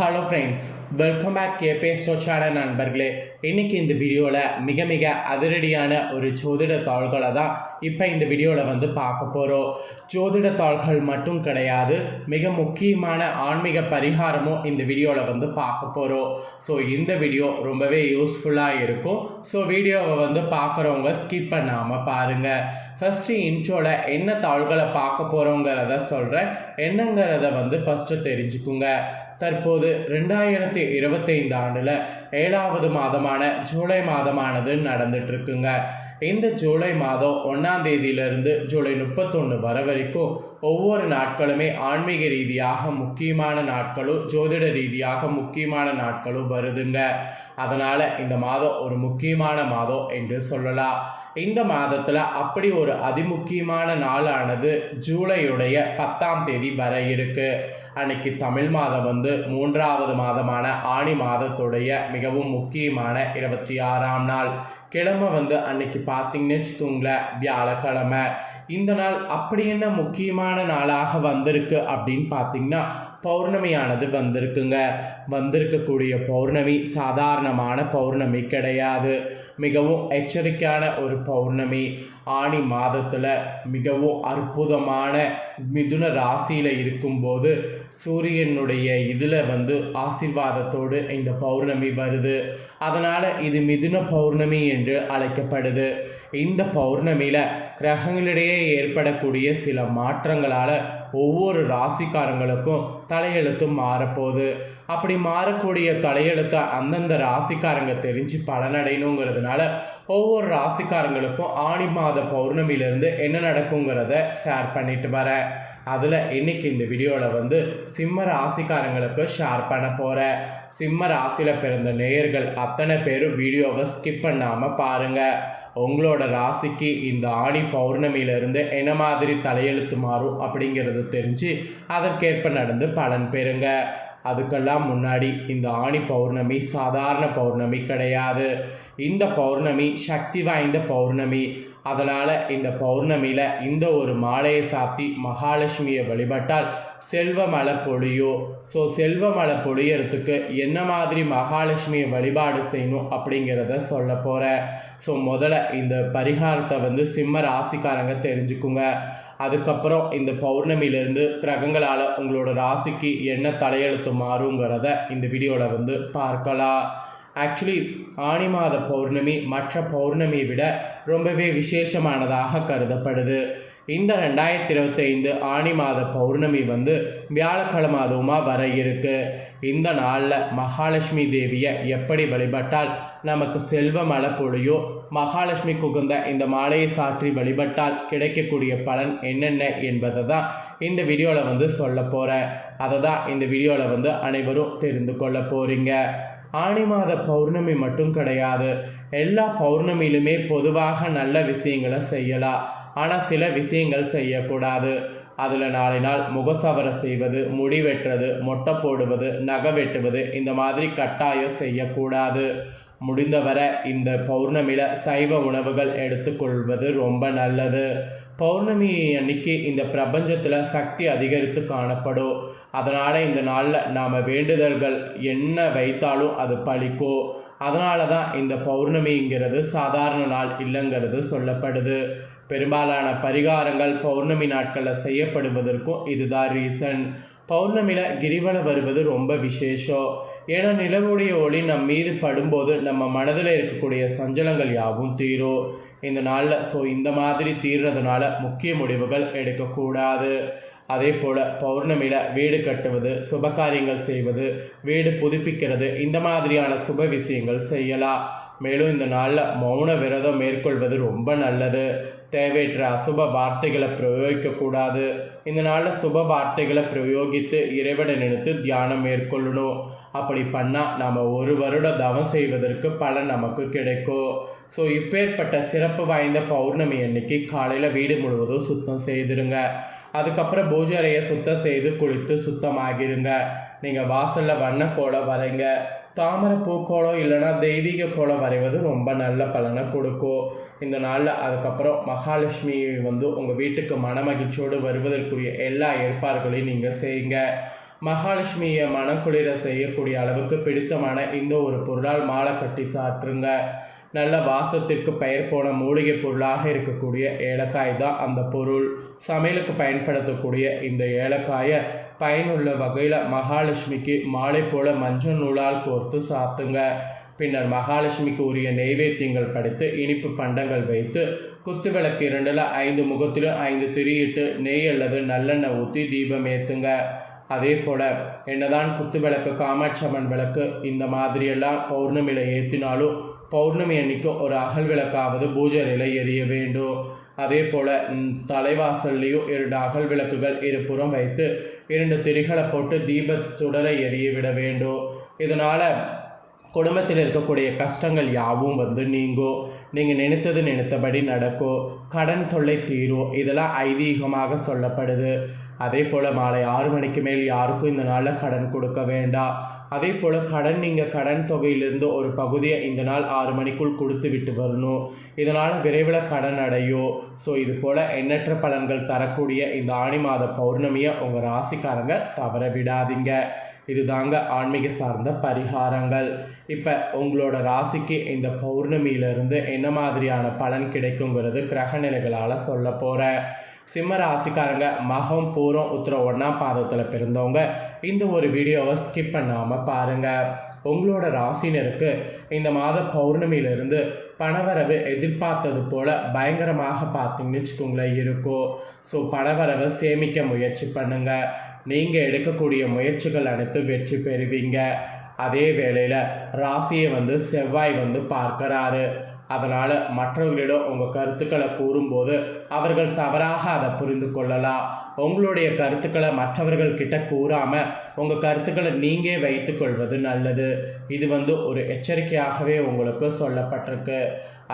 Hello friends welcome back கேபே சோச்சாட நண்பர்களே. இன்றைக்கி இந்த வீடியோவில் மிக மிக அதிரடியான ஒரு ஜோதிட தாள்களை தான் இப்போ இந்த வீடியோவில் வந்து பார்க்க போகிறோம் ஜோதிட தாள்கள் மட்டும் கிடையாது மிக முக்கியமான ஆன்மீக பரிகாரமும் இந்த வீடியோவில் வந்து பார்க்க போகிறோம் ஸோ இந்த வீடியோ ரொம்பவே யூஸ்ஃபுல்லாக இருக்கும். ஸோ வீடியோவை வந்து பார்க்குறவங்க ஸ்கிப் பண்ணாமல் பாருங்கள் ஃபஸ்ட்டு இன்ட்ரோவில் என்ன தாள்களை பார்க்க போகிறோங்கிறத சொல்கிறேன் என்னங்கிறத வந்து ஃபஸ்ட்டு தெரிஞ்சுக்குங்க. தற்போது ரெண்டாயிரத்தி இருபத்தைந்து ஆண்டில் ஏழாவது மாதமான ஜூலை மாதமானது நடந்துட்டு இருக்குங்க இந்த ஜூலை மாதம் ஒன்றாம் தேதியிலிருந்து ஜூலை முப்பத்தொன்று வர வரைக்கும் ஒவ்வொரு நாட்களுமே ஆன்மீக ரீதியாக முக்கியமான நாட்களும் ஜோதிட ரீதியாக முக்கியமான நாட்களும் வருதுங்க. அதனால் இந்த மாதம் ஒரு முக்கியமான மாதம் என்று சொல்லலாம். இந்த மாதத்தில் அப்படி ஒரு அதிமுக்கியமான நாளானது ஜூலையுடைய பத்தாம் தேதி வர இருக்குது அன்னைக்கு தமிழ் மாதம் வந்து மூன்றாவது மாதமான ஆணி மாதத்துடைய மிகவும் முக்கியமான இருபத்தி ஆறாம் நாள். கிழமை வந்து அன்னைக்கு பார்த்தீங்கன்னு வச்சுக்கோங்களேன் வியாழக்கிழமை. இந்த நாள் அப்படி என்ன முக்கியமான நாளாக வந்திருக்கு அப்படின்னு பார்த்தீங்கன்னா பௌர்ணமியானது வந்திருக்குங்க. வந்திருக்கக்கூடிய பௌர்ணமி சாதாரணமான பௌர்ணமி கிடையாது. மிகவும் எச்சரிக்கையான ஒரு பௌர்ணமி. ஆணி மாதத்தில் மிகவும் அற்புதமான மிதுன ராசியில் இருக்கும்போது சூரியனுடைய இதில் வந்து ஆசிர்வாதத்தோடு இந்த பௌர்ணமி வருது. அதனால் இது மிதுன பௌர்ணமி என்று அழைக்கப்படுது. இந்த பௌர்ணமியில் கிரகங்களிடையே ஏற்படக்கூடிய சில மாற்றங்களால் ஒவ்வொரு ராசிக்காரங்களுக்கும் தலையெழுத்தும் மாறப்போகுது. அப்படி மாறக்கூடிய தலையெழுத்தை அந்தந்த ராசிக்காரங்க தெரிஞ்சு பலனடையணுங்கிறதுனால ஒவ்வொரு ராசிக்காரங்களுக்கும் ஆணி மாத பௌர்ணமியிலேருந்து என்ன நடக்குங்கிறத ஷேர் பண்ணிட்டு வரேன். அதில் இன்னைக்கு இந்த வீடியோவில் வந்து சிம்ம ராசிக்காரங்களுக்கு ஷேர் பண்ண போகிறேன் சிம்ம ராசியில் பிறந்த நேயர்கள் அத்தனை பேரும் வீடியோவை ஸ்கிப் பண்ணாமல் பாருங்கள் உங்களோட ராசிக்கு இந்த ஆணி பௌர்ணமியிலிருந்து என்ன மாதிரி தலையெழுத்து மாறும் அப்படிங்கிறது தெரிஞ்சு அதற்கேற்ப நடந்து பலன் பெறுங்க. அதுக்கெல்லாம் முன்னாடி இந்த ஆணி பௌர்ணமி சாதாரண பௌர்ணமி கிடையாது. இந்த பௌர்ணமி சக்தி வாய்ந்த பௌர்ணமி. அதனால் இந்த பௌர்ணமியில் இந்த ஒரு மாலையை சாத்தி மகாலட்சுமியை வழிபட்டால் செல்வ மலை பொழியும் ஸோ செல்வ மலை பொழியறதுக்கு என்ன மாதிரி மகாலட்சுமியை வழிபாடு செய்யணும் அப்படிங்கிறத சொல்ல போகிறேன் ஸோ முதல்ல இந்த பரிகாரத்தை வந்து சிம்ம ராசிக்காரங்க தெரிஞ்சுக்குங்க. அதுக்கப்புறம் இந்த பௌர்ணமியிலேருந்து கிரகங்களால் உங்களோட ராசிக்கு என்ன தலையெழுத்து மாறுங்கிறத இந்த வீடியோவில் வந்து பார்க்கலாம். ஆக்சுவலி ஆணி மாத பௌர்ணமி மற்ற பௌர்ணமியை விட ரொம்பவே விசேஷமானதாக கருதப்படுது. இந்த ரெண்டாயிரத்தி இருபத்தைந்து ஆணி மாத பௌர்ணமி வந்து வியாழக்கிழமை அதுவுமாக வர இருக்கு. இந்த நாளில் மகாலட்சுமி தேவியை எப்படி வழிபட்டால் நமக்கு செல்வ மழை பொழியோ மகாலட்சுமி குகுந்த இந்த மாலையை சாற்றி வழிபட்டால் கிடைக்கக்கூடிய பலன் என்னென்ன என்பதை தான் இந்த வீடியோவில் வந்து சொல்ல போகிறேன் அதை தான் இந்த வீடியோவில் வந்து அனைவரும் தெரிந்து கொள்ள போகிறீங்க ஆணி மாத பௌர்ணமி மட்டும் கிடையாது. எல்லா பௌர்ணமியிலுமே பொதுவாக நல்ல விஷயங்களை செய்யலாம். ஆனால் சில விஷயங்கள் செய்யக்கூடாது. அதில் நாளை நாள் முகசவரை செய்வது முடி வெட்டுறது மொட்டை போடுவது நகை வெட்டுவது இந்த மாதிரி கட்டாயம் செய்யக்கூடாது. முடிந்தவரை இந்த பௌர்ணமியில் சைவ உணவுகள் எடுத்துக்கொள்வது ரொம்ப நல்லது. பௌர்ணமி அன்னைக்கு இந்த பிரபஞ்சத்தில் சக்தி அதிகரித்து காணப்படும். அதனால் இந்த நாளில் நாம் வேண்டுதல்கள் என்ன வைத்தாலும் அது பழிக்கும் அதனால தான் இந்த பௌர்ணமிங்கிறது சாதாரண நாள் இல்லைங்கிறது சொல்லப்படுது. பெரும்பாலான பரிகாரங்கள் பௌர்ணமி நாட்களில் செய்யப்படுவதற்கும் இதுதான் ரீசன் பௌர்ணமியில் கிரிவலம் வருவது ரொம்ப விசேஷம். ஏன்னா நிலவுடைய ஒளி நம் மீது படும்போது நம்ம மனதில் இருக்கக்கூடிய சஞ்சலங்கள் யாவும் தீரும். இந்த நாளில் ஸோ இந்த மாதிரி தீர்றதுனால முக்கிய முடிவுகள் எடுக்கக்கூடாது. அதே போல் பௌர்ணமியில் வீடு கட்டுவது சுப காரியங்கள் செய்வது வீடு புதுப்பிக்கிறது இந்த மாதிரியான சுப விஷயங்கள் செய்யலாம். மேலும் இந்த நாளில் மௌன விரதம் மேற்கொள்வது ரொம்ப நல்லது. தேவையற்ற அசுப வார்த்தைகளை பிரயோகிக்கக்கூடாது இந்த நாளில் சுப வார்த்தைகளை பிரயோகித்து இறைவனை நினைத்து தியானம் மேற்கொள்ளணும். அப்படி பண்ணால் நாம் ஒரு வருட தவம் செய்வதற்கு பலன் நமக்கு கிடைக்கும். ஸோ இப்பேற்பட்ட சிறப்பு வாய்ந்த பௌர்ணமி அன்னைக்கு காலையில் வீடு முழுவதும் சுத்தம் செய்திருங்க. அதுக்கப்புறம் பூஜை அறையை சுத்தம் செய்து குளித்து சுத்தமாகிருங்க. நீங்கள் வாசலில் வண்ணக்கோலம் வரைங்க. தாமரை பூக்கோளம் இல்லைன்னா தெய்வீக கோலம் வரைவது ரொம்ப நல்ல பலனை கொடுக்கும். இந்த நாளில் அதுக்கப்புறம் மகாலட்சுமி வந்து உங்கள் வீட்டுக்கு மனமகிழ்ச்சியோடு வருவதற்குரிய எல்லா ஏற்பாடுகளையும் நீங்கள் செய்யுங்க. மகாலட்சுமியை மனக்குளிர செய்யக்கூடிய அளவுக்கு பிடித்தமான இந்த ஒரு பொருளால் மாலை கட்டி சாற்றுங்க. நல்ல வாசத்திற்கு பெயர் போன மூலிகை பொருளாக இருக்கக்கூடிய ஏலக்காய் தான் அந்த பொருள். சமையலுக்கு பயன்படுத்தக்கூடிய இந்த ஏலக்காயை பயனுள்ள வகையில் மகாலட்சுமிக்கு மாலை போல மஞ்சள் நூலால் கோர்த்து சாத்துங்க. பின்னர் மகாலட்சுமிக்கு உரிய நெய்வேத்தியங்கள் படைத்து இனிப்பு பண்டங்கள் வைத்து குத்து விளக்கு இரண்டில் ஐந்து முகத்திலும் ஐந்து திரியிட்டு நெய் அல்லது நல்லெண்ணெய் ஊற்றி தீபம் ஏற்றுங்க அதே போல் என்னதான் குத்து விளக்கு காமாட்சி அம்மன் விளக்கு இந்த மாதிரியெல்லாம் பௌர்ணமியில் ஏற்றினாலும் பௌர்ணமி அன்னைக்கு ஒரு அகல் விளக்காவது பூஜையில் எரிய வேண்டும். அதே போல் தலைவாசல்லையும் இரண்டு அகல் விளக்குகள் இருபுறம் வைத்து இரண்டு திரிகளை போட்டு தீப சுடரை எரிய விட வேண்டும் இதனால் குடும்பத்தில் இருக்கக்கூடிய கஷ்டங்கள் யாவும் வந்து நீங்கும் நீங்கள் நினைத்தது நினைத்தபடி நடக்கும் கடன் தொல்லை தீரும் இதெல்லாம் ஐதீகமாக சொல்லப்படுது. அதே போல் மாலை ஆறு மணிக்கு மேல் யாருக்கும் இந்த நாளில் கடன் கொடுக்க வேண்டாம் அதே போல் கடன் நீங்கள் கடன் தொகையிலிருந்து ஒரு பகுதியை இந்த நாள் ஆறு மணிக்குள் கொடுத்து விட்டு வரணும். இதனால் விரைவில் கடன் அடையும் ஸோ இது போல் எண்ணற்ற பலன்கள் தரக்கூடிய இந்த ஆணி மாத பௌர்ணமியை உங்கள் ராசிக்காரங்க தவற விடாதீங்க. இதுதாங்க ஆன்மீக சார்ந்த பரிகாரங்கள். இப்போ உங்களோட ராசிக்கு இந்த பௌர்ணமியிலிருந்து என்ன மாதிரியான பலன் கிடைக்குங்கிறது கிரக நிலைகளால் சொல்ல போகிறேன் சிம்ம ராசிக்காரங்க மகம் பூரம் உத்திர ஒன்றாம் பாதத்தில் பிறந்தவங்க இந்த ஒரு வீடியோவை ஸ்கிப் பண்ணாமல் பாருங்கள் உங்களோட ராசினருக்கு இந்த மாத பௌர்ணமியிலிருந்து பணவரவு எதிர்பார்த்தது போல் பயங்கரமாக பார்த்தீங்கன்னு வச்சுக்கோங்களேன் இருக்கும். ஸோ பணவரவை சேமிக்க முயற்சி பண்ணுங்கள் நீங்கள் எடுக்கக்கூடிய முயற்சிகள் அனைத்தும் வெற்றி பெறுவீங்க. அதே வேளையில் ராசியை வந்து செவ்வாய் வந்து பார்க்கறாரு. அதனால் மற்றவர்களிடம் உங்கள் கருத்துக்களை கூறும்போது அவர்கள் தவறாக அதை புரிந்து கொள்ளலாம். உங்களுடைய கருத்துக்களை மற்றவர்கள் கிட்ட கூறாமல் உங்கள் கருத்துக்களை நீங்கள் வைத்துக்கொள்வது நல்லது. இது வந்து ஒரு எச்சரிக்கையாகவே உங்களுக்கு சொல்லப்பட்டிருக்கு.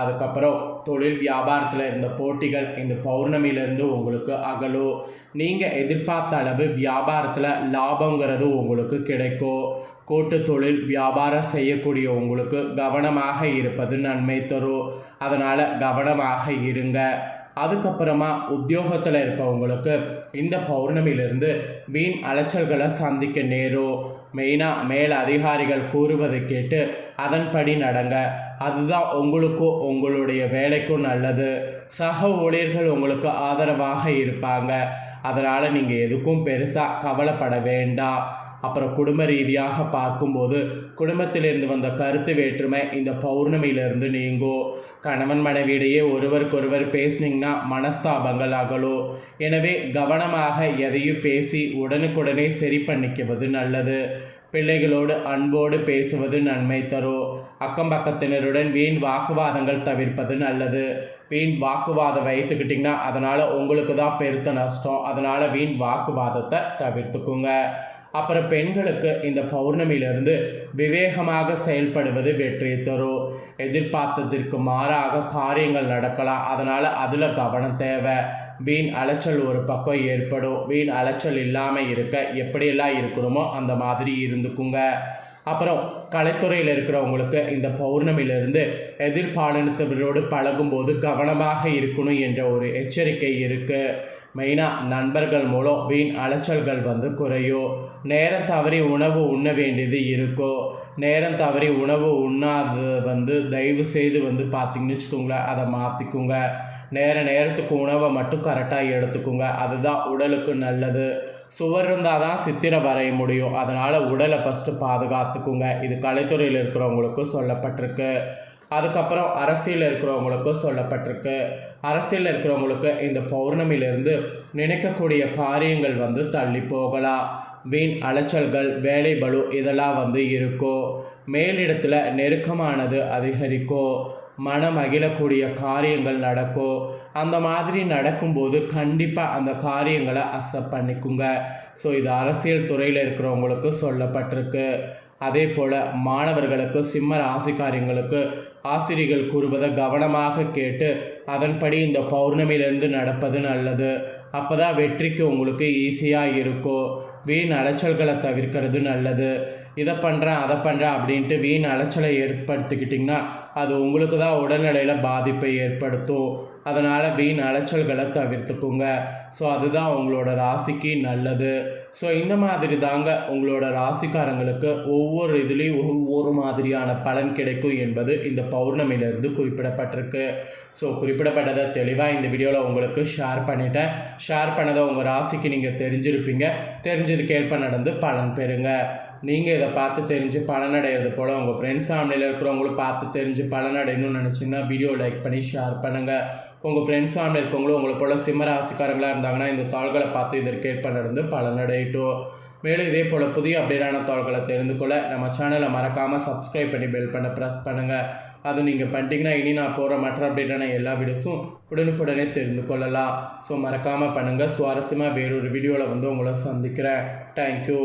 அதுக்கப்புறம் தொழில் வியாபாரத்தில் இருந்த போட்டிகள் இந்த பௌர்ணமியிலேருந்து உங்களுக்கு அகலும். நீங்கள் எதிர்பார்த்த அளவு வியாபாரத்தில் லாபங்கிறது உங்களுக்கு கிடைக்கும். கூட்டு தொழில் வியாபாரம் செய்யக்கூடிய உங்களுக்கு கவனமாக இருப்பது நன்மை தரும் அதனால் கவனமாக இருங்க. அதுக்கப்புறமா உத்தியோகத்தில் இருப்பவங்களுக்கு இந்த பௌர்ணமியிலிருந்து வீண் அலைச்சல்களை சந்திக்க நேரும் மெயினாக மேல் அதிகாரிகள் கூறுவதை கேட்டு அதன்படி நடங்க. அதுதான் உங்களுக்கும் உங்களுடைய வேலைக்கும் நல்லது. சக ஊழியர்கள் உங்களுக்கு ஆதரவாக இருப்பாங்க. அதனால் நீங்கள் எதுக்கும் பெருசாக கவலைப்பட வேண்டாம். அப்புறம் குடும்ப ரீதியாக பார்க்கும்போது குடும்பத்திலிருந்து வந்த கருத்து வேற்றுமை இந்த பௌர்ணமியிலிருந்து நீங்கும் கணவன் மனைவியிடையே ஒருவருக்கொருவர் பேசுனீங்கன்னா மனஸ்தாபங்கள் அகலும் எனவே கவனமாக எதையும் பேசி உடனுக்குடனே சரி பண்ணிக்குவது நல்லது. பிள்ளைகளோடு அன்போடு பேசுவது நன்மை தரும் அக்கம் பக்கத்தினருடன் வீண் வாக்குவாதங்கள் தவிர்ப்பது நல்லது. வீண் வாக்குவாதம் வைத்துக்கிட்டிங்கன்னா அதனால் உங்களுக்கு தான் பெருத்த நஷ்டம். அதனால் வீண் வாக்குவாதத்தை தவிர்த்துக்குங்க. அப்புறம் பெண்களுக்கு இந்த பௌர்ணமியிலிருந்து விவேகமாக செயல்படுவது வெற்றி தரும். எதிர்பார்த்ததற்கு மாறாக காரியங்கள் நடக்கலாம். அதனால் அதில் கவனம் தேவை. வீண் அலைச்சல் ஒரு பக்கம் ஏற்படும். வீண் அலைச்சல் இல்லாமல் இருக்க எப்படியெல்லாம் இருக்கணுமோ அந்த மாதிரி இருந்துக்குங்க. அப்புறம் கலைத்துறையில் இருக்கிறவங்களுக்கு இந்த பௌர்ணமியிலிருந்து எதிர்பாலினத்தவரோடு பழகும்போது கவனமாக இருக்கணும் என்ற ஒரு எச்சரிக்கை இருக்குது மெயினாக நண்பர்கள் மூலம் வீண் அலைச்சல்கள் வந்து குறையும். நேரம் தவறி உணவு உண்ண வேண்டியது இருக்கோ? நேரம் தவறி உணவு உண்ணாதது வந்து தயவு செய்து வந்து பார்த்திங்கன்னு வச்சுக்கோங்களேன் அதை மாற்றிக்குங்க நேர நேரத்துக்கு உணவை மட்டும் கரெக்டாக எடுத்துக்கோங்க. அதுதான் உடலுக்கு நல்லது. சுவர் இருந்தால் தான் சித்திரை வரைய முடியும். அதனால் உடலை ஃபஸ்ட்டு பாதுகாத்துக்குங்க. இது கலைத்துறையில் இருக்கிறவங்களுக்கும் சொல்லப்பட்டிருக்கு. அதுக்கப்புறம் அரசியலில் இருக்கிறவங்களுக்கும் சொல்லப்பட்டிருக்கு. அரசியலில் இருக்கிறவங்களுக்கு இந்த பௌர்ணமியிலிருந்து நினைக்கக்கூடிய காரியங்கள் வந்து தள்ளி போகலாம். வீண் அலைச்சல்கள் வேலை பலு இதெல்லாம் வந்து இருக்கும் மேலிடத்தில் நெருக்கமானது அதிகரிக்கும் மனம் மகிழக்கூடிய காரியங்கள் நடக்கும் அந்த மாதிரி நடக்கும்போது கண்டிப்பாக அந்த காரியங்களை அக்செப்ட் பண்ணிக்குங்க. ஸோ இது அரசியல் துறையில் இருக்கிறவங்களுக்கு சொல்லப்பட்டிருக்கு. அதே போல் மாணவர்களுக்கு சிம்ம ராசிக்காரியங்களுக்கு ஆசிரியர்கள் கூறுவதை கவனமாக கேட்டு அதன்படி இந்த பௌர்ணமியிலேருந்து நடப்பது நல்லது. அப்போ தான் வெற்றிக்கு உங்களுக்கு ஈஸியாக இருக்கும் வீண் அலைச்சல்களை தவிர்க்கிறது நல்லது. இதை பண்ணுறேன் அதை பண்ணுறேன் அப்படின்ட்டு வீண் அலைச்சலை ஏற்படுத்திக்கிட்டிங்கன்னா அது உங்களுக்கு தான் உடல்நிலையில் பாதிப்பை ஏற்படுத்தும். அதனால் வீண் அலைச்சல்களை தவிர்த்துக்குங்க. ஸோ அதுதான் உங்களோட ராசிக்கு நல்லது. ஸோ இந்த மாதிரி தாங்க உங்களோட ராசிக்காரங்களுக்கு ஒவ்வொரு இதுலேயும் ஒவ்வொரு மாதிரியான பலன் கிடைக்கும் என்பது இந்த பௌர்ணமியிலிருந்து குறிப்பிடப்பட்டிருக்கு. ஸோ குறிப்பிடப்பட்டதை தெளிவாக இந்த வீடியோவில் உங்களுக்கு ஷேர் பண்ணிட்டேன். ஷேர் பண்ணதை உங்கள் ராசிக்கு நீங்கள் தெரிஞ்சிருப்பீங்க. தெரிஞ்சதுக்கேற்ப நடந்து பலன் பெறுங்க. நீங்கள் இதை பார்த்து தெரிஞ்சு பலனடைகிறது போல் உங்கள் ஃப்ரெண்ட்ஸ் ஃபேமிலியில் இருக்கிறவங்களும் பார்த்து தெரிஞ்சு பலனடையணும்னு நினச்சிங்கன்னா வீடியோ லைக் பண்ணி ஷேர் பண்ணுங்கள் உங்கள் ஃப்ரெண்ட்ஸ் ஃபேமிலி இருக்கவங்களும் உங்களை போல் சிம்ம ராசிக்காரங்களாக இருந்தாங்கன்னா இந்த தாள்களை பார்த்து இதற்கேற்ப நடந்து பலனடையட்டும் மேலும் இதே போல் புதிய அப்டேட்டான தாள்களை தெரிந்து கொள்ள நம்ம சேனலை மறக்காமல் சப்ஸ்கிரைப் பண்ணி பெல் பண்ண ப்ரெஸ் பண்ணுங்கள் அது நீங்கள் பண்ணிட்டீங்கன்னா இனி நான் போகிற மற்ற அப்டேட்டான எல்லா வீடியோஸும் உடனுக்குடனே தெரிந்து கொள்ளலாம். ஸோ மறக்காமல் பண்ணுங்கள் சுவாரஸ்யமாக வேறொரு வீடியோவில் வந்து உங்களை சந்திக்கிறேன். தேங்க்யூ